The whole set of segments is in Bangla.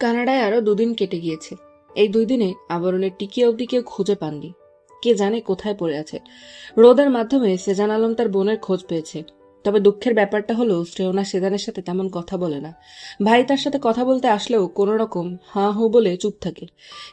কানাডায় আরও দুদিন কেটে গিয়েছে। এই দুই দিনে আবরণের টিকি অবধি কেউ খুঁজে পাননি। কে জানে কোথায় পড়ে আছে। রোদের মাধ্যমে সেজান আলম তার বোনের খোঁজ পেয়েছে। তবে দুঃখের ব্যাপারটা হলো, শ্রেয়না সেজানের সাথে তেমন কথা বলে না। ভাই তার সাথে কথা বলতে আসলেও কোনো রকম হাঁ হু বলে চুপ থাকে।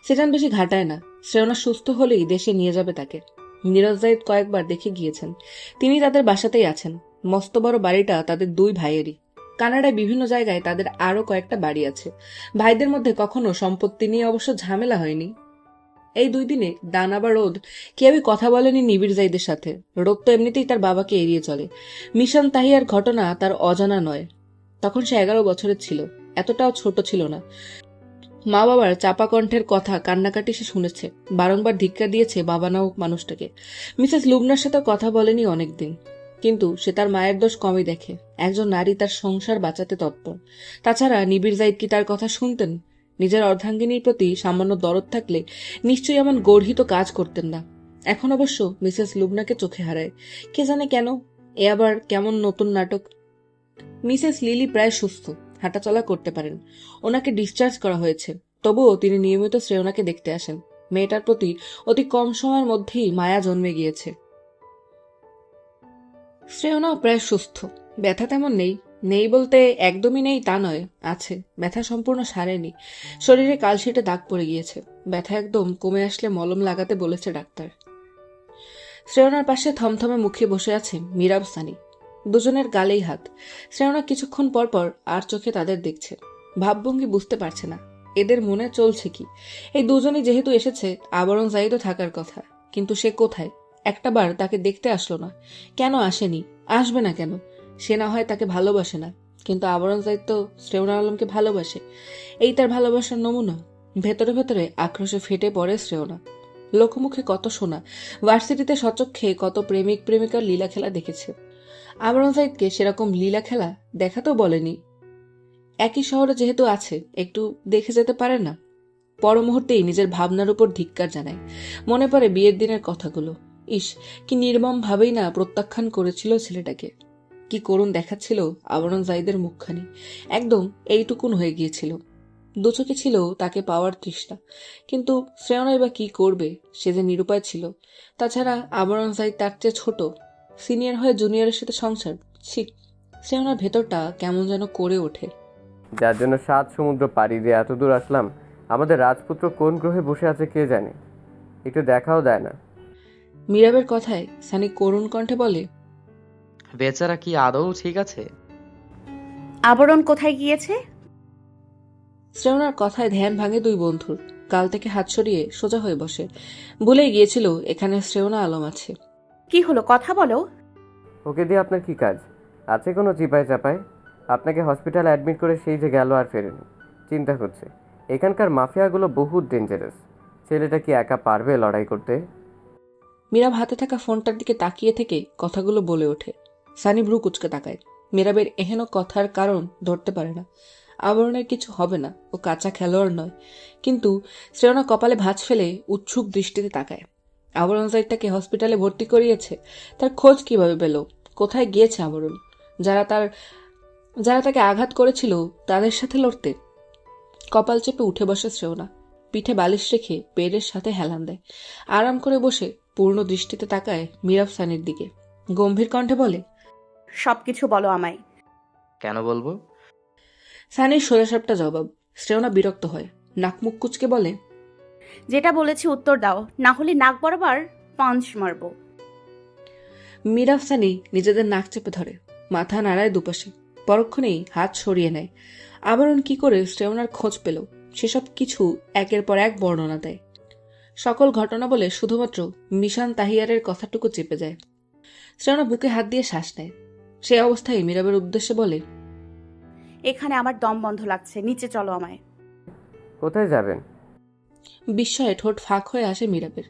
সেজান বেশি ঘাটায় না। শ্রেয়না সুস্থ হলেই দেশে নিয়ে যাবে তাকে। নিরজ কয়েকবার দেখে গিয়েছেন। তিনি তাদের বাসাতেই আছেন। মস্ত বড় বাড়িটা তাদের দুই ভাইয়েরই। কানাডায় বিভিন্ন জায়গায় তাদের আরও কয়েকটা বাড়ি আছে। ভাইদের মধ্যে কখনো সম্পত্তি নিয়ে অবশ্য ঝামেলা হয়নি। এই দুই দিনে দানা বা রোদ, কেউই কথা বলেনি নিবিড় জাইদের সাথে। রোদ তো এমনিতেই তার বাবাকে এড়িয়ে চলে। মিশন তাহিয়ার ঘটনা তার অজানা নয়। তখন সে এগারো বছরের ছিল। এতটাও ছোট ছিল না। মা বাবার চাপা কণ্ঠের কথা কান্নাকাটি সে শুনেছে। বারংবার ধিক্কা দিয়েছে বাবা নাও মানুষটাকে। মিসেস লুবনার সাথে কথা বলেনি অনেকদিন। কিন্তু সে তার মায়ের দোষ কমই দেখে। একজন নারী তার সংসার বাঁচাতে তৎপর। তাছাড়া নিবিড় জাইদ কি তার কথা শুনতেন? নিজের অর্ধাঙ্গিনীর প্রতি সামান্য দরদ থাকলে নিশ্চয়ই এমন গর্হিত কাজ করতেন না। এখন অবশ্য মিসেস লুবনাকে চোখে হারায়। কে জানে কেন? এ আবার কেমন নতুন নাটক? মিসেস লিলি প্রায় সুস্থ, হাঁটাচলা করতে পারেন। ওনাকে ডিসচার্জ করা হয়েছে। তবুও তিনি নিয়মিত শ্রেয়নাকে দেখতে আসেন। মেয়েটার প্রতি অতি কম সময়ের মধ্যেই মায়া জন্মে গিয়েছে। শ্রেয়নাও প্রায় সুস্থ। ব্যথা তেমন নেই। নেই বলতে একদমই নেই তা নয়, আছে। ব্যথা সম্পূর্ণ সারেনি। শরীরে কালশিটে দাগ পড়ে গিয়েছে। ব্যথা একদম কমে আসলে মলম লাগাতে বলেছে ডাক্তার। শ্রেয়নার পাশে থমথমে মুখে বসে আছে মীরাব সানি। দুজনের গালেই হাত। শ্রেয়না কিছুক্ষণ পর পর আর চোখে তাদের দেখছে। ভাবভঙ্গি বুঝতে পারছে না। এদের মনে চলছে কি? এই দুজনই যেহেতু এসেছে, আবরণ জাহিদও থাকার কথা। কিন্তু সে কোথায়? একটাবার তাকে দেখতে আসলো না। কেন আসেনি? আসবে না কেন? সে না হয় তাকে ভালোবাসে না। কিন্তু আবরণ জাহিদ তো শ্রেয়না আলমকে ভালোবাসে। এই তার ভালোবাসার নমুনা। ভেতরে ভেতরে আক্রোশে ফেটে পড়ে শ্রেয়না। লোকমুখে কত শোনা ভার্সিটিতে সচক্ষে কত প্রেমিক প্রেমিকার লীলা খেলা দেখেছে। আবরণ জাহিদকে সেরকম লীলা খেলা দেখাতেও বলেনি। একই শহরে যেহেতু আছে, একটু দেখে যেতে পারে না। পর মুহূর্তেই নিজের ভাবনার উপর ধিক্কার জানায়। মনে পড়ে বিয়ের দিনের কথাগুলো। ইস, কি নির্মম ভাবেই না প্রত্যাখ্যান করেছিল ছেলেটাকে। কি করুণ দেখাচ্ছিল আবরণ জাইদের মুখখানি। একদম এইটুকুন হয়ে গিয়েছিল। দুচোখে ছিল তাকে পাওয়ার তৃষ্ণা। কিন্তু শ্রেয়নাই বা কি করবে, সে যে নিরুপায় ছিল। তাছাড়া আবরণ জাইদ তার চেয়ে ছোট। সিনিয়র হয়ে জুনিয়রের সাথে সংসার। ছি, শ্রেয়নার ভেতরটা কেমন যেন করে ওঠে। যার জন্য সাত সমুদ্র পাড়ি দিয়ে এত দূর আসলাম, আমাদের রাজপুত্র কোন গ্রহে বসে আছে কে জানে? একটু দেখাও দেয় না। মীরাবের কথায় সানি করুণ কণ্ঠে বলে বেচারা কি আদৌ ঠিক আছে? আবরণ কোথায় গিয়েছে? শ্রেয়নার কথায় ধ্যান ভাঙে দুই বন্ধুর। কাল থেকে হাত সরিয়ে সোজা হয়ে বসে। ভুলেই গিয়েছিল এখানে শ্রেয়না আলম আছে। কি হলো কথা বলো। ওকে দিয়ে আপনার কি কাজ? আছে কোনো চিপায় চাপায় আপনাকে হসপিটালে অ্যাডমিট করে সেই যে গেল আর ফেরেনি। চিন্তা করছে। এখানকার মাফিয়াগুলো বহুত ডেঞ্জারাস ছেলেটা কি একা পারবে লড়াই করতে? মীরাব হাতে থাকা ফোনটার দিকে তাকিয়ে থেকে কথাগুলো বলে ওঠে। সানি ব্রু কুচকে তাকায়। মীরাবের এহেন কথার কারণ ধরতে পারে না। আবরণের কিছু হবে না, ও কাঁচা খেলোয়াড় নয়। কিন্তু শ্রেয়না কপালে ভাঁজ ফেলে উৎসুক দৃষ্টিতে তাকায়। আবরণ সাইডটাকে হসপিটালে ভর্তি করিয়েছে। তার খোঁজ কীভাবে পেল? কোথায় গিয়েছে আবরণ? যারা তার, যারা তাকে আঘাত করেছিল, তাদের সাথে লড়তে। কপাল চেপে উঠে বসে শ্রেয়না। পিঠে বালিশ রেখে বেডের সাথে হেলান দেয়। আরাম করে বসে পূর্ণ দৃষ্টিতে তাকায় মীরাব সানির দিকে। গম্ভীর কণ্ঠে বলে সবকিছু বলো আমায়। কেন বলব? সানির সোজাসাপটা জবাব শ্রেয়না বিরক্ত হয়। নাক মুখ কুচকে বলে যেটা বলেছি উত্তর দাও না হলে নাক বরাবর পাঞ্চ মারবো। মীরাব সানি নিজেদের নাক চেপে ধরে মাথা নাড়ায় দুপাশে। পরক্ষণেই হাত সরিয়ে নেয়। আবরণ কি করে শ্রেয়নার খোঁজ পেল সেসব কিছু একের পর এক বর্ণনা দেয়। সকল ঘটনা বলে শুধুমাত্র মিশান তাহিয়ারের কথাটুকু চেপে যায়। শ্রেয়না বুকে হাত দিয়ে শ্বাস নেয়। সেই অবস্থায় মীরাবের উদ্দেশ্যে বলে এখানে আমার দম বন্ধ লাগছে নিচে চলো আমায়। কোথায় যাবেন? বিস্ময়ে ঠোঁট ফাঁক হয়ে আসে মীরাবের।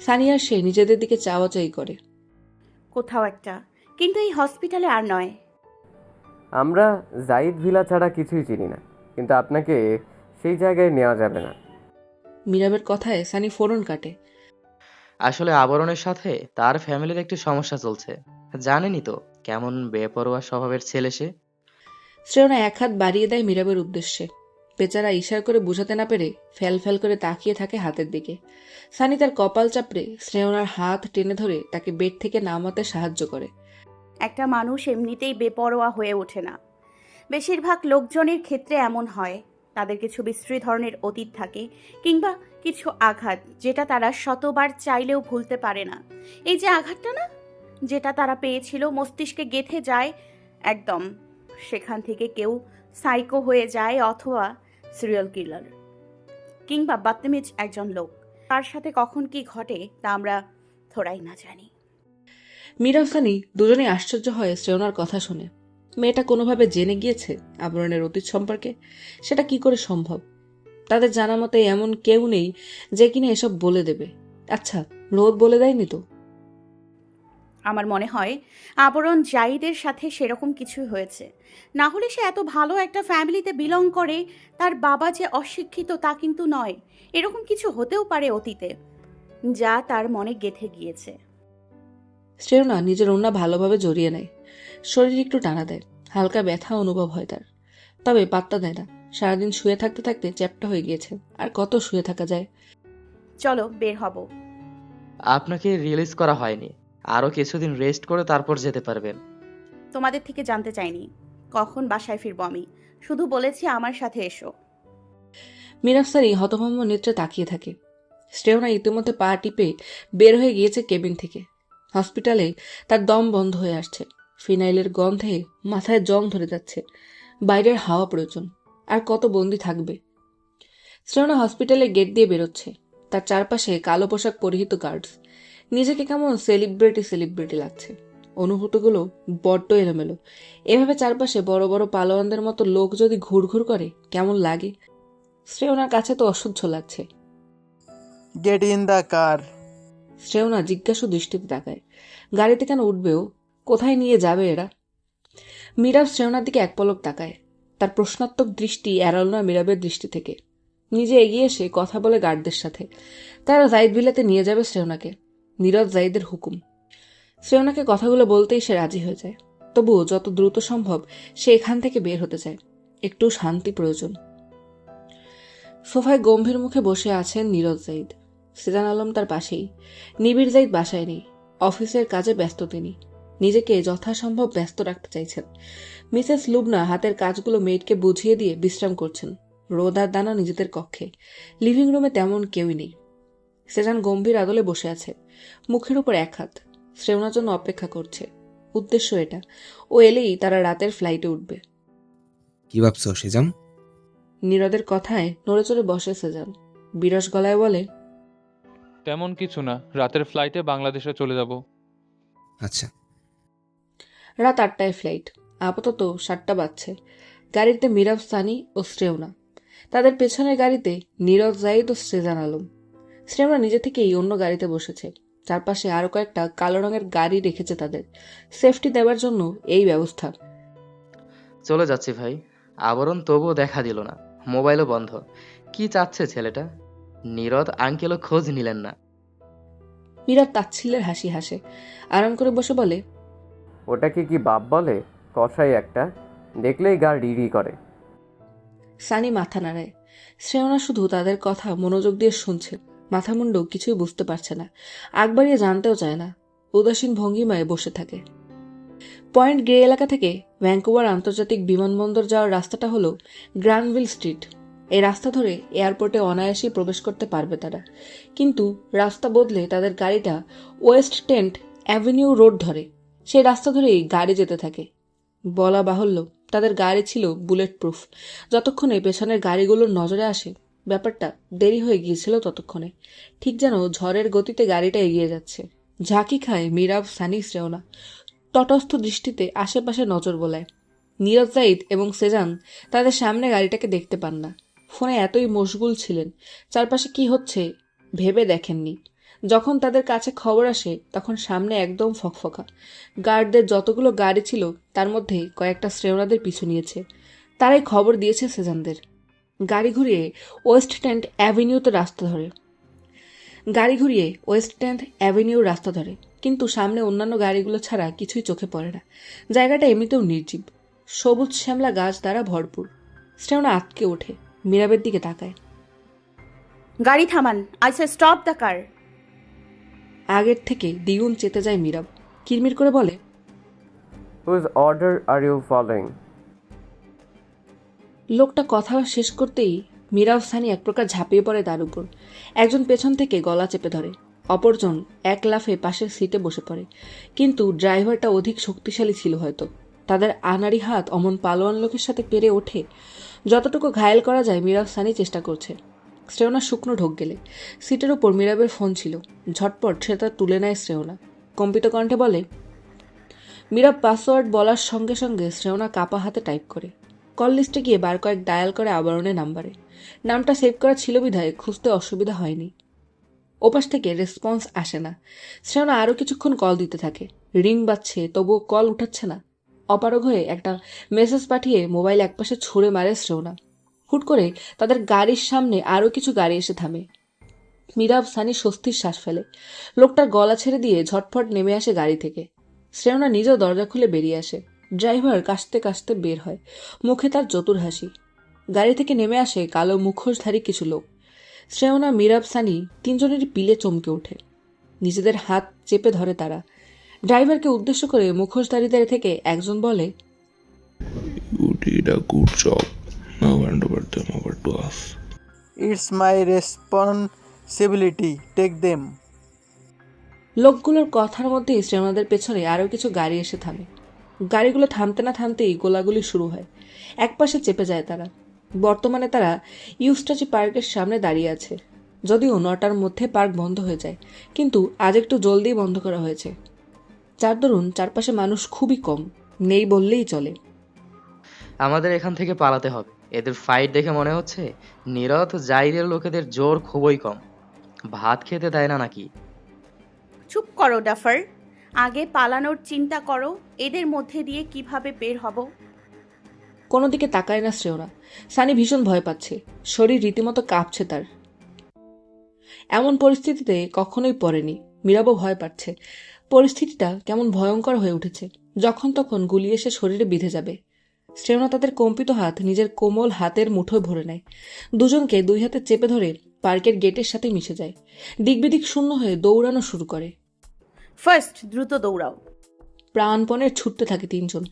সানিয়ার সে নিজেদের দিকে চাওয়াচাই করে। কোথাও একটা কিন্তু এই হসপিটালে আর নয়। আমরা জাইদ ভিলা ছাড়া কিছুই চিনি না কিন্তু আপনাকে সেই জায়গায় নেওয়া যাবে না। মীরাবের কথায় সানি ফোরন কাটে। আসলে আবরণের সাথে তার ফ্যামিলির একটি সমস্যা চলছে। জানেনই তো কেমন বেপরোয়া স্বভাবের ছেলে সে। শ্রেয়না এক হাত বাড়িয়ে দেয় মীরাবের উদ্দেশ্যে। বেচারা ইশার করে বুঝাতে না পেরে ফেল ফেল করে তাকিয়ে থাকে হাতের দিকে। সানি তার কপাল চাপড়ে শ্রেয়নার হাত টেনে ধরে তাকে বেড থেকে নামাতে সাহায্য করে। একটা মানুষ এমনিতেই বেপরোয়া হয়ে ওঠে না। বেশিরভাগ লোকজনের ক্ষেত্রে এমন হয়। তাদের কিছু বিশ্রী ধরনের অতীত থাকে কিংবা কিছু আঘাত যেটা তারা শতবার চাইলেও ভুলতে পারে না। এই যে আঘাতটা না? যেটা তারা পেয়েছিল, মস্তিষ্কে গেথে যায়, একদম সেখান থেকে কেউ সাইকো হয়ে যায় অথবা সিরিয়াল কিলার কিংবা বাত্তেমিজ একজন লোক। তার সাথে কখন কি ঘটে তা আমরা থোড়াই না জানি। মীরা ও সানি দুজনেই আশ্চর্য হয় শ্রেয়নার কথা শুনে। মেয়েটা কোনোভাবে জেনে গিয়েছে আবরণের অতীত সম্পর্কে? সেটা কি করে সম্ভব? তাদের জানা মতে এমন কেউ নেই যে কিনা এসব বলে দেবে। আচ্ছা রোদ বলে দেয়নি তো? আমার মনে হয় আবরণ জাইদের সাথে সেরকম কিছুই হয়েছে। না হলে সে এত ভালো একটা ফ্যামিলিতে বিলং করে তার বাবা যে অশিক্ষিত তা কিন্তু নয়। এরকম কিছু হতেও পারে অতীতে যা তার মনে গেথে গিয়েছে। শ্রেয়না নিজের অন্য ভালোভাবে জড়িয়ে নেয়। শরীর একটু টানা দেয় হালকা ব্যথা অনুভব হয় তার। তবে পাত্তা দেয় না সারাদিন শুয়ে থাকতে থাকতে চ্যাপটা হয়ে গিয়েছে আর কত শুয়ে থাকা যায়। চলো বের হব। আপনাকে রিলিজ করা হয়নি আরও কিছুদিন রেস্ট করে তারপর যেতে পারবেন। তোমাদের থেকে জানতে চাইনি কখন বাসায় ফিরবো আমি? শুধু বলেছি আমার সাথে এসো। মিরাফসারি হতভম্ব নেত্রে তাকিয়ে থাকে। শ্রেয়না ইতিমধ্যে পা টিপে বের হয়ে গিয়েছে কেবিন থেকে। হসপিটালে তার দম বন্ধ হয়ে আসছে। ফিনাইলের গন্ধে মাথায় জং ধরে যাচ্ছে। বাইরের হাওয়া প্রয়োজন। আর কত বন্দি থাকবে? শ্রেয়না হসপিটালের গেট দিয়ে বেরোচ্ছে। তার চারপাশে কালো পোশাক পরিহিত গার্ডস। নিজেকে কেমন সেলিব্রিটি সেলিব্রিটি লাগছে। অনুভূতিগুলো বড্ড এলোমেলো। এভাবে চারপাশে বড় বড় পালোয়ানদের মতো লোক যদি ঘুরঘুর করে কেমন লাগে? শ্রেয়নার কাছে তো অসহ্য লাগছে। Get in the car Shreyana জিজ্ঞাসু দৃষ্টিতে তাকায়। গাড়িতে কেন উঠবেও কোথায় নিয়ে যাবে এরা? মীরাব শ্রেয়নার দিকে এক পলক তাকায়। তার প্রশ্নাত্মক দৃষ্টি এড়াল না মীরাবের দৃষ্টি থেকে। নিজে এগিয়ে এসে কথা বলে গার্ডদের সাথে। তারা জাইদ ভিলাতে নিয়ে যাবে শ্রেয়নাকে। নীরজ জাইদের হুকুম। শ্রেয়নাকে কথাগুলো বলতেই সে রাজি হয়ে যায়। তবুও যত দ্রুত সম্ভব সে এখান থেকে বের হতে চায়। একটু শান্তি প্রয়োজন। সোফায় গম্ভীর মুখে বসে আছেন নীরজ জাইদ। সিজান আলম তার পাশেই। নিবিড় জাইদ বাসায় নেই। অফিসের কাজে ব্যস্ত তিনি। নিজেকে যথাসম্ভব ব্যস্ত রাখতে চাইছেন। মিসেস লুবনা হাতের কাজগুলো মেয়েটকে বুঝিয়ে দিয়ে বিশ্রাম করছেন। রোদ আর দানা নিজেদের কক্ষে। লিভিং রুমে তেমন কেউই নেই। সেজান গম্ভীর আদলে বসে আছে। মুখের উপর এক হাত। শ্রেওনার জন্য অপেক্ষা করছে। উদ্দেশ্য এটা। ও এলেই তারা রাতের ফ্লাইটে উঠবে। কি ভাবছ সেজাম নীরদের কথায় নড়েচড়ে বসে সেজান। বিরস গলায় বলে তেমন কিছু না। রাতের ফ্লাইটে বাংলাদেশে চলে যাব। আচ্ছা। রাত আটটায় ফ্লাইট। আপাতত সাতটা বাজছে। গাড়িতে মিরাব সানি ও শ্রেওনা তাদের পেছনের গাড়িতে নীরজ জাইদ ও শ্রেজান আলম। শ্রেওনা নিজে থেকেই অন্য গাড়িতে বসেছে। চারপাশে আরও কয়েকটা কালো রঙের গাড়ি রেখেছে তাদের। সেফটি দেওয়ার জন্য এই ব্যবস্থা। চলে যাচ্ছি ভাই। আবরণ তবুও দেখা দিল না। মোবাইলও বন্ধ। কি চাচ্ছে ছেলেটা? নীরদ আঙ্কেলও খোঁজ নিলেন না। মীরাব তাচ্ছিলের হাসি হাসে। আরাম করে বসে বলে ওটাকে কি বাপ বলে? কষাই একটা। দেখলেই গা রিরি করে। সানি মাথা নাড়ায়। শ্রেয়না শুধু তাদের কথা মনোযোগ দিয়ে শুনছে। মাথা মুন্ডু কিছুই বুঝতে পারছে না। আগ বাড়িয়ে জানতেও চায় না। উদাসীন ভঙ্গিমায় বসে থাকে। পয়েন্ট গ্রে এলাকা থেকে ভ্যাঙ্কুভার আন্তর্জাতিক বিমানবন্দর যাওয়ার রাস্তাটা হলো গ্রানভিল স্ট্রিট। এই রাস্তা ধরে এয়ারপোর্টে অনায়াসেই প্রবেশ করতে পারবে তারা। কিন্তু রাস্তা বদলে তাদের গাড়িটা ওয়েস্ট টেন্ট অ্যাভিনিউ রোড ধরে। সেই রাস্তা ধরেই গাড়ি যেতে থাকে। বলা বাহুল্য, তাদের গাড়ি ছিল বুলেট প্রুফ যতক্ষণে পেছনের গাড়িগুলোর নজরে আসে, ব্যাপারটা দেরি হয়ে গিয়েছিল ততক্ষণে। ঠিক যেন ঝড়ের গতিতে গাড়িটা এগিয়ে যাচ্ছে। ঝাঁকি খায় মিরাব সানি শ্রেওনা তটস্থ দৃষ্টিতে আশেপাশে নজর বোলায়। নীরজ জাইদ এবং সেজান তাদের সামনে গাড়িটাকে দেখতে পান না। ফোনে এতই মশগুল ছিলেন। চারপাশে কি হচ্ছে ভেবে দেখেননি। যখন তাদের কাছে খবর আসে, তখন সামনে একদম ফকফকা। গার্ডদের যতগুলো গাড়ি ছিল, তার মধ্যে কয়েকটা শ্রেওনাদের পিছু নিয়েছে। তারাই খবর দিয়েছে সেজানদের। গাড়ি ঘুরিয়ে ওয়েস্ট টেন্ট অ্যাভিনিউতে রাস্তা ধরে। গাড়ি ঘুরিয়ে ওয়েস্ট টেন্ট অ্যাভিনিউ রাস্তা ধরে। কিন্তু সামনে অন্যান্য গাড়িগুলো ছাড়া কিছুই চোখে পড়ে না। জায়গাটা এমনিতেও নির্জীব। সবুজ শ্যামলা গাছ দ্বারা ভরপুর। শ্রেওনা আটকে ওঠে, মীরাবের দিকে তাকায়। গাড়ি থামান, I say stop the car. আগের থেকে দ্বিগুণ চেতে যায় মীরাব। কিরমির করে বলে অর্ডার আর ইউ ফলোয়িং লোকটা কথা শেষ করতেই মীরাব সানি এক প্রকার ঝাঁপিয়ে পড়ে তার উপর। একজন পেছন থেকে গলা চেপে ধরে। অপরজন এক লাফে পাশের সিটে বসে পড়ে। কিন্তু ড্রাইভারটা অধিক শক্তিশালী ছিল হয়তো। তাদের আনাড়ি হাত অমন পালোয়ান লোকের সাথে পেরে ওঠে। যতটুকু ঘায়েল করা যায় মীরাব সানি চেষ্টা করছে। শ্রেয়না শুকনো ঢোক গেলে। সিটের উপর মীরাবের ফোন ছিল। ঝটপট সে তা তুলে নেয় শ্রেয়না। কম্পিত কণ্ঠে বলে, মীরাব পাসওয়ার্ড বলার সঙ্গে সঙ্গে শ্রেয়না কাপা হাতে টাইপ করে। কল লিস্টে গিয়ে বার কয়েক ডায়াল করে আবরণের নাম্বারে। নামটা সেভ করা ছিল বিধায় খুঁজতে অসুবিধা হয়নি। ওপাশ থেকে রেসপন্স আসে না। শ্রেয়না আরও কিছুক্ষণ কল দিতে থাকে। রিং বাজছে, তবুও কল উঠাচ্ছে না। অপারগ হয়ে একটা মেসেজ পাঠিয়ে মোবাইল একপাশে ছুঁড়ে মারে শ্রেয়না। হুট করে তাদের গাড়ির সামনে আরও কিছু গাড়ি এসে থামে। মীরাব সানি স্বস্তির শ্বাস ফেলে। লোকটার গলা ছেড়ে দিয়ে ঝটফট নেমে আসে গাড়ি থেকে। শ্রেয়না নিজেও দরজা খুলে বেরিয়ে আসে। ড্রাইভার কাশতে কাশতে বের হয়। মুখে তার চতুর হাসি। গাড়ি থেকে নেমে আসে কালো মুখোশধারী কিছু লোক। শ্রেয়না মীরাব সানি তিনজনের পিলে চমকে ওঠে। নিজেদের হাত চেপে ধরে তারা। ড্রাইভারকে উদ্দেশ্য করে মুখোশধারীদের থেকে একজন বলে. Now hand over them over to us. It's my responsibility. Take them. লোকগুলোর কথার মধ্যেই শ্রেয়নাদের পেছনে আরও কিছু গাড়ি এসে থামে। গাড়িগুলো থামতে না থামতেই গোলাগুলি শুরু হয়। একপাশে চেপে যায় তারা। বর্তমানে তারা ইউস্টাচি পার্কের সামনে দাঁড়িয়ে আছে। যদিও নটার মধ্যে পার্ক বন্ধ হয়ে যায় কিন্তু আজ একটু জলদি বন্ধ করা হয়েছে। যার দরুন চারপাশে মানুষ খুবই কম নেই বললেই চলে। আমাদের এখান থেকে পালাতে হবে। এদের ফাইট দেখে মনে হচ্ছে নীরদ জাইরের লোকেদের জোর খুবই কম। ভাত খেতে দেয় না নাকি? চুপ করো ডাফার। আগে পালানোর চিন্তা করো এদের মধ্যে দিয়ে কীভাবে বের হব? কোনো দিকে তাকায় না শ্রেয়রা। সানি ভীষণ ভয় পাচ্ছে। শরীর রীতিমতো কাঁপছে তার। এমন পরিস্থিতিতে কখনোই পড়েনি। মীরাবও ভয় পাচ্ছে। পরিস্থিতিটা কেমন ভয়ঙ্কর হয়ে উঠেছে। যখন তখন গুলি এসে শরীরে বিঁধে যাবে। শ্রেয়না তাদের কম্পিত হাত নিজের কোমল হাতের মুঠোয় ভরে নেয়। দুজনকে দুই হাতে চেপে ধরে পার্কের গেটের সাথে মিশে যায়। দিকবিদিক শূন্য হয়ে দৌড়ানো শুরু করে। ফার্স্ট দ্রুত দৌড়াও। প্রাণপণে ছুটতে থাকে তিনজন।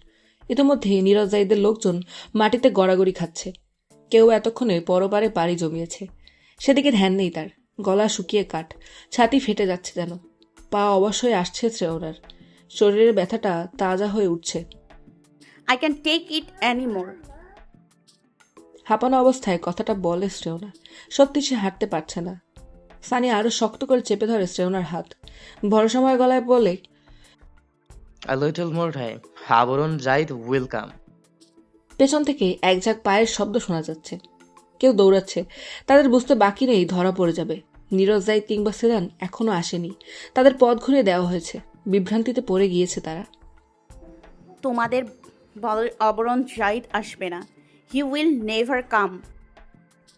ইতিমধ্যে নীরজ জাইদের লোকজন মাটিতে গড়াগড়ি খাচ্ছে। কেউ এতক্ষণে পরপারে পাড়ি জমিয়েছে। সেদিকে ধ্যান নেই তার। গলা শুকিয়ে কাঠ। ছাতি ফেটে যাচ্ছে যেন। পা অবশ্যই আসছে শ্রেয়নার শরীরের ব্যথাটা তাজা হয়ে উঠছে। I can take it anymore হাঁপানো অবস্থায় কথাটা বলে শ্রেওনা সত্যি সে হাঁটতে পারছে না। সানি আরও শক্ত করে চেপে ধরে শ্রেওনার হাত। ভরসাময় গলায় বলে আ লিটল মোর টাইম আবরণ ওয়েলকাম পেছন থেকে এক ঝাঁক পায়ের শব্দ শোনা যাচ্ছে। কেউ দৌড়াচ্ছে। তাদের বুঝতে বাকি নেই ধরা পড়ে যাবে। নীরজ জাইদ কিংবা সেদান এখনও আসেনি। তাদের পথ ঘুরিয়ে দেওয়া হয়েছে। বিভ্রান্তিতে পড়ে গিয়েছে তারা। তোমাদের অবরণ জাইদ আসবে না। হি উইল নেভার কাম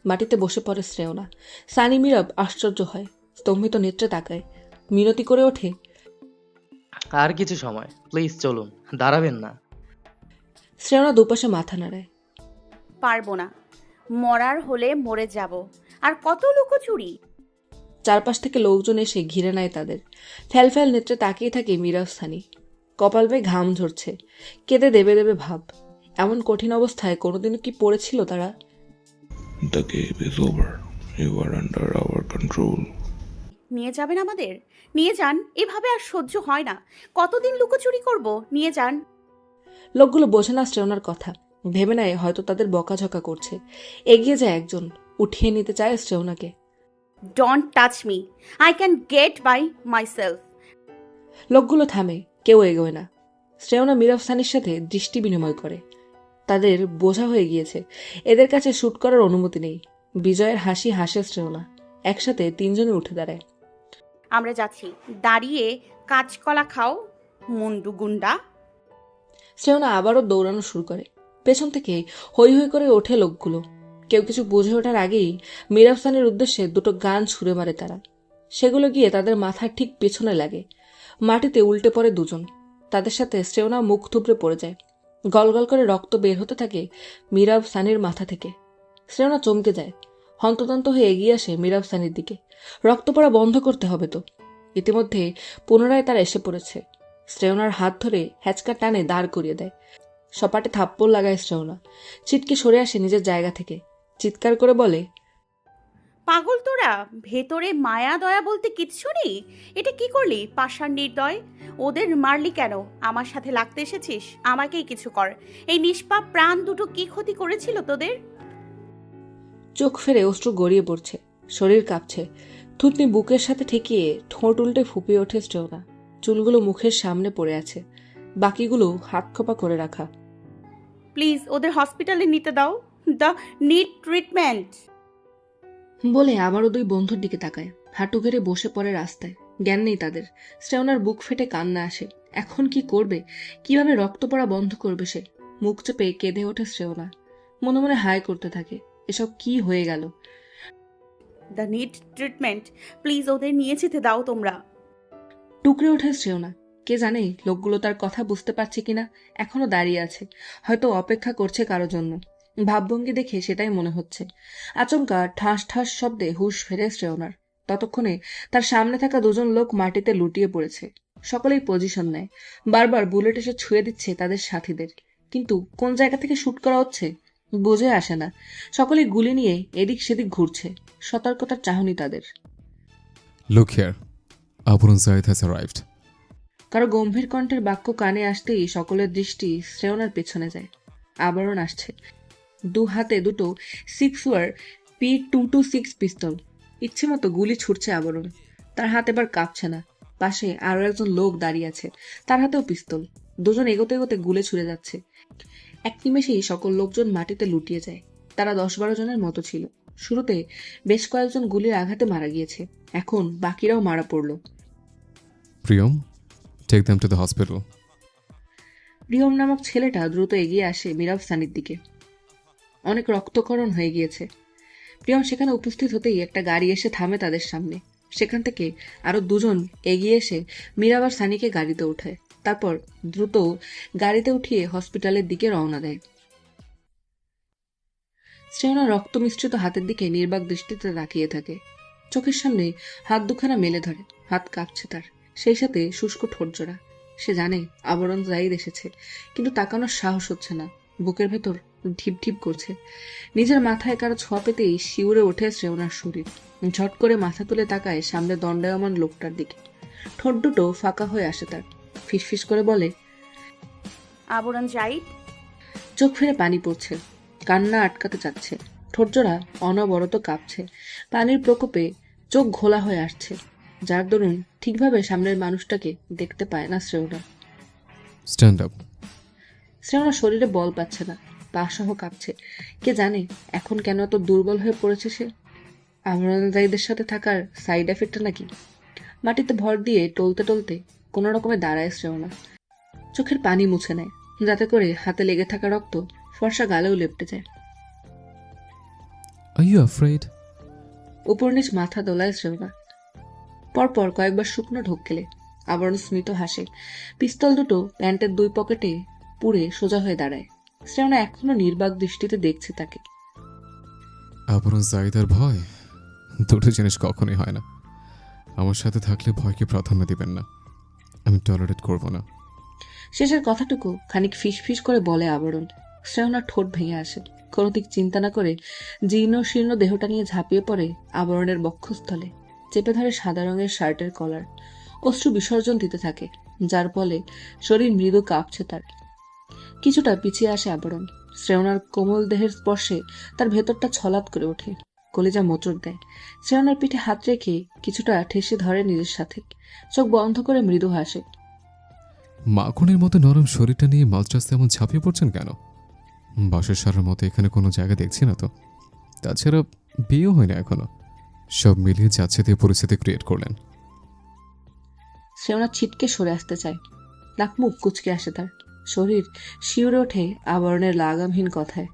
মাটিতে বসে পড়ে শ্রেয়না। সানি নীরব আশ্চর্য হয়। স্তম্ভিত নেত্রে তাকায়। মিনতি করে ওঠে আর কিছু সময়। প্লিজ চলুন। দাঁড়াবেন না। শ্রেয়না দুপাশে মাথা নাড়ায়। পারব না। মরার হলে মরে যাব। আর কত লুকোচুরি। চারপাশ থেকে লোকজন এসে ঘিরে নেয় তাদের। ফ্যাল নেত্রে তাকিয়ে থাকে মিরাজ সানি। কপাল বেয়ে ঘাম ঝরছে। কেঁদে দেবে দেবে ভাব। এমন কঠিন অবস্থায় কোনোদিনও কি পড়েছিল তারা? The game is over. You are under our control. নিয়ে যাবেন আমাদের? নিয়ে যান। এভাবে আর সহ্য হয় না। কতদিন লুকোচুরি করব? নিয়ে যান। লোকগুলো বোঝে না শ্রেয়নার কথা। ভেবে নেয় হয়তো তাদের বকাঝকা করছে। এগিয়ে যায় একজন। উঠিয়ে নিতে চায় শ্রেয়নাকে। Don't touch me I can get by myself লোকগুলো থামে। কেউ এগোয় না। শ্রেয়না সানির সাথে দৃষ্টি বিনিময় করে। তাদের বোঝা হয়ে গিয়েছে এদের কাছে শ্যুট করার অনুমতি নেই। বিজয়ের হাসি হাসে শ্রেয়না একসাথে তিনজনে উঠে দাঁড়ায়। আমরা যাচ্ছি। দাঁড়িয়ে কাঁচকলা খাও মুন্ডু গুন্ডা। শ্রেয়না আবারও দৌড়ানো শুরু করে। পেছন থেকে হই হই করে ওঠে লোকগুলো। কেউ কিছু বুঝে ওঠার আগেই মিরাফসানের উদ্দেশ্যে দুটো গান ছুঁড়ে মারে তারা। সেগুলো গিয়ে তাদের মাথার ঠিক পেছনে লাগে। মাটিতে উল্টে পড়ে দুজন। তাদের সাথে শ্রেয়না মুখ থুবড়ে পড়ে যায়। গলগল করে রক্ত বের হতে থাকে মিরাব সানির মাথা থেকে। শ্রেয়না চমকে যায়। হন্তদন্ত হয়ে এগিয়ে আসে মিরাব সানির দিকে। রক্ত পড়া বন্ধ করতে হবে তো। ইতিমধ্যে পুনরায় তারা এসে পড়েছে। শ্রেয়নার হাত ধরে হ্যাচকা টানে দাঁড় করিয়ে দেয়। সপাটে থাপ্পড় লাগায় শ্রেয়না। ছিটকে সরে আসে নিজের জায়গা থেকে। চিৎকার করে বলে পাগল তোরা? ভেতরে মায়া দয়া বলতে কিচ্ছু নেই? এটা কি করলি? পাষাণ নির্দয়? ওদের মারলি কেন? আমার সাথে লাগতে এসেছিস? আমাকেই কিছু কর। এই নিষ্পাপ প্রাণ দুটো কি ক্ষতি করেছিল তোদের? চোখ ফেরে অশ্রু গড়িয়ে পড়ছে। শরীর কাঁপছে। থুতনি বুকের সাথে ঠেকিয়ে ঠোঁট উল্টে ফুপিয়ে ওঠে শ্রেয়না। চুলগুলো মুখের সামনে পড়ে আছে। বাকিগুলো হাত খোপা করে রাখা। প্লিজ ওদের হসপিটালে নিতে দাও। The need treatment. বলে আবারও দুই বন্ধুর দিকে তাকায়। হাঁটু ঘেরে বসে পড়ে রাস্তায়। জ্ঞান নেই তাদের। শ্রেয়নার বুক ফেটে কান্না আসে। এখন কি করবে? কীভাবে রক্ত পড়া বন্ধ করবে সে? মুখ চেপে কেঁদে ওঠে শ্রেয়না। মনে মনে হাই করতে থাকে। এসব কি হয়ে গেল? দ্য নিড ট্রিটমেন্ট প্লিজ ওদের নিয়ে যেতে দাও তোমরা। টুকরে ওঠে শ্রেয়না। কে জানে লোকগুলো তার কথা বুঝতে পারছে কিনা? এখনও দাঁড়িয়ে আছে। হয়তো অপেক্ষা করছে কারও জন্য। ভাবভঙ্গি দেখে সেটাই মনে হচ্ছে। আচমকা ঠাস ঠাস শব্দে হুশ ফেরে শ্রেয়নার ততক্ষণে তার সামনে থাকা দুজন লোক মাটিতে লুটিয়ে পড়েছে। সকলেই পজিশন নেয়। বারবার বুলেট এসে ছুঁয়ে দিচ্ছে তাদের সাথীদের। কিন্তু কোন জায়গা থেকে শুট করা হচ্ছে বুঝে আসে না। সকলেই গুলি নিয়ে এদিক সেদিক ঘুরছে। সতর্কতার চাহনি তাদের। Arrived. কারও গম্ভীর কণ্ঠের বাক্য কানে আসতেই সকলের দৃষ্টি শ্রেয়নার পেছনে যায়। আবরণ আসছে। দু হাতে দুটো sig sauer P two two six pistol. ইচ্ছে মতো গুলি ছুটছে আবরণ। তার হাত এবার কাঁপছে না। পাশে আরও একজন লোক দাঁড়িয়ে আছে। তার হাতেও পিস্তল। দুজন এগোতে এগোতে গুলে ছুড়ে যাচ্ছে। এক নিমেষেই সকল লোকজন মাটিতে লুটিয়ে যায়। তারা দশ বারো জনের মতো ছিল। শুরুতে বেশ কয়েকজন গুলির আঘাতে মারা গিয়েছে। এখন বাকিরাও মারা পড়ল। Priyam take them to the hospital. রিয়ম নামক ছেলেটা দ্রুত এগিয়ে আসে মিরাব সানির দিকে। অনেক রক্তকরণ হয়ে গিয়েছে। প্রিয়ম সেখানে উপস্থিত হতেই একটা গাড়ি এসে থামে তাদের সামনে। সেখান থেকে আরও দুজন এগিয়ে এসে মীরাবার সানিকে গাড়িতে ওঠায়। তারপর দ্রুত গাড়িতে উঠিয়ে হসপিটালের দিকে রওনা দেয়। শ্রেয়না রক্ত মিশ্রিত হাতের দিকে নির্বাক দৃষ্টিতে তাকিয়ে থাকে। চোখের সামনে হাত দুখানা মেলে ধরে, হাত কাঁপছে তার। সেই সাথে শুষ্ক ঠোঁট জোড়া। সে জানে আবরণ জাইদ এসেছে, কিন্তু তাকানোর সাহস হচ্ছে না। বুকের ভেতর ঢিপ ঢিপ করছে। নিজের মাথায় কারও ছোঁয়া পেতেই শিউরে ওঠে শ্রেয়নার শরীর। ঝট করে মাথা তুলে তাকায় সামনে দণ্ডায়মান লোকটার দিকে। ঠোঁট দুটো ফাঁকা হয়ে আসে তার। ফিসফিস করে বলে আবরণ জাইদ? চোখ ফিরে পানি পড়ছে। কান্না আটকাতে চাচ্ছে। ঠোঁটজোড়া অনবরত কাঁপছে। পানির প্রকোপে চোখ ঘোলা হয়ে আসছে। যার দরুন ঠিকভাবে সামনের মানুষটাকে দেখতে পায় না শ্রেয়না। Stand up. শ্রেয়না শরীরে বল পাচ্ছে না। সহ কাঁপছে। কে জানে এখন কেন এত দুর্বল হয়ে পড়েছে সে? আমরানজাইদের সাথে থাকার সাইড এফেক্টটা নাকি? মাটিতে ভর দিয়ে টলতে টলতে কোনো রকমে দাঁড়ায় শ্রেয়না চোখের পানি মুছে নেয় যাতে করে হাতে লেগে থাকা রক্ত ফর্সা গালেও লেপটে যায়? উপর নিচ মাথা দোলায় শ্রেয়না পরপর কয়েকবার শুকনো ঢোক গেলে আবরণ স্মিত হাসে। পিস্তল দুটো প্যান্টের দুই পকেটে পুড়ে সোজা হয়ে দাঁড়ায়। শ্রেয়না এখনও নির্বাক দৃষ্টিতে দেখছে তাকে। আবরণ জাইদ ভয়? দুটো জিনিস কখনোই হয় না। আমার সাথে থাকলে ভয়কে প্রাধান্য দিবেন না। আমি টলারেট করব না। শেষের কথাটুকু খানিক ফিস ফিস করে বলে আবরণ। শ্রেয়নার ঠোঁট ভেঙে আসে। কোনো দিক চিন্তা না করে জীর্ণ শীর্ণ দেহটা নিয়ে ঝাঁপিয়ে পড়ে আবরণের বক্ষস্থলে। চেপে ধরে সাদা রঙের শার্টের কলার। অশ্রু বিসর্জন দিতে থাকে যার ফলে শরীর মৃদু কাঁপছে তার। কিছুটা পিছিয়ে আসে আবরণ। শ্রেয়নার কোমল দেহের স্পর্শে তার ভেতরটা ছলাৎ করে ওঠে কলিজা মোচড় দেয়। শ্রেয়নার পিঠে হাত রেখে কিছুটা ঠেসে ধরে নিজের সাথে। চোখ বন্ধ করে মৃদু হাসে। মাখনের মতো নরম শরীরটা নিয়ে মাঝ রাস্তায় এমন ঝাঁপিয়ে পড়ছেন কেন? বাসের সারার মতো এখানে কোনো জায়গা দেখছি না তো। তাছাড়া বিয়েও হয় না এখনও। সব মিলিয়ে যাচ্ছে দিয়ে পরিস্থিতি ক্রিয়েট করলেন। শ্রেয়না ছিটকে সরে আসতে চায়। নাক মুখ কুচকে আসে তার। শরীর শিউরে ওঠে আবরণের লাগামহীন কথায়।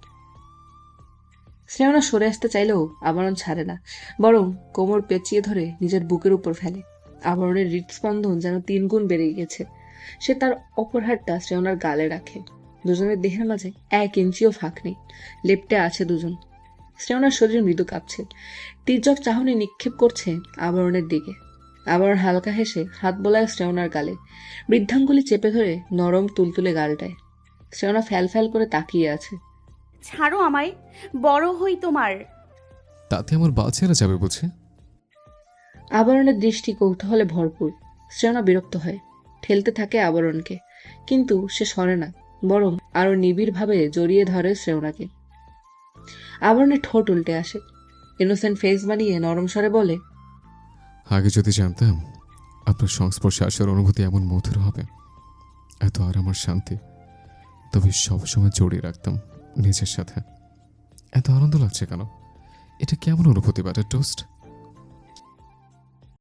শ্রেয়না সরে আসতে চাইলেও আবরণ ছাড়ে না, বরং কোমর পেঁচিয়ে ধরে নিজের বুকের উপর ফেলে। আবরণের হৃদস্পন্দন যেন তিন গুণ বেড়ে গেছে সে তার অপর হাতটা শ্রেয়নার গালে রাখে। দুজনের দেহের মাঝে এক ইঞ্চিও ফাঁক নেই, লেপটে আছে দুজন। শ্রেয়নার শরীর মৃদু কাঁপছে। তির্যক চাহনি নিক্ষেপ করছে আবরণের দিকে। আবরণ হালকা হেসে হাত বোলায় শ্রেওনার গালে। বৃদ্ধাঙ্গুলি চেপে ধরে নরম তুলতুলে গালটায়। শ্রেওনা ফ্যাল ফ্যাল করে তাকিয়ে আছে। ছাড়ো আমায় বড় হই তোমার। তাতে আমার ছেড়ে যাবে বুঝি? আবরণের দৃষ্টি কৌতূহলে ভরপুর। শ্রেয়না বিরক্ত হয়। ঠেলতে থাকে আবরণকে। কিন্তু সে সরে না বরং আরও নিবিড়ভাবে জড়িয়ে ধরে শ্রেয়নাকে। আবরণের ঠোঁট উল্টে আসে। ইনোসেন্ট ফেস বানিয়ে নরম স্বরে বলে আগে যদি জানতাম, আপনার সংস্পর্শে আসার অনুভূতি এমন মধুর হবে। এত আর আমার শান্তি, তবে সবসময় জড়িয়ে রাখতাম নিজের সাথে। এত আনন্দ লাগছে কেন? এটা কেমন অনুভূতি বাটার টোস্ট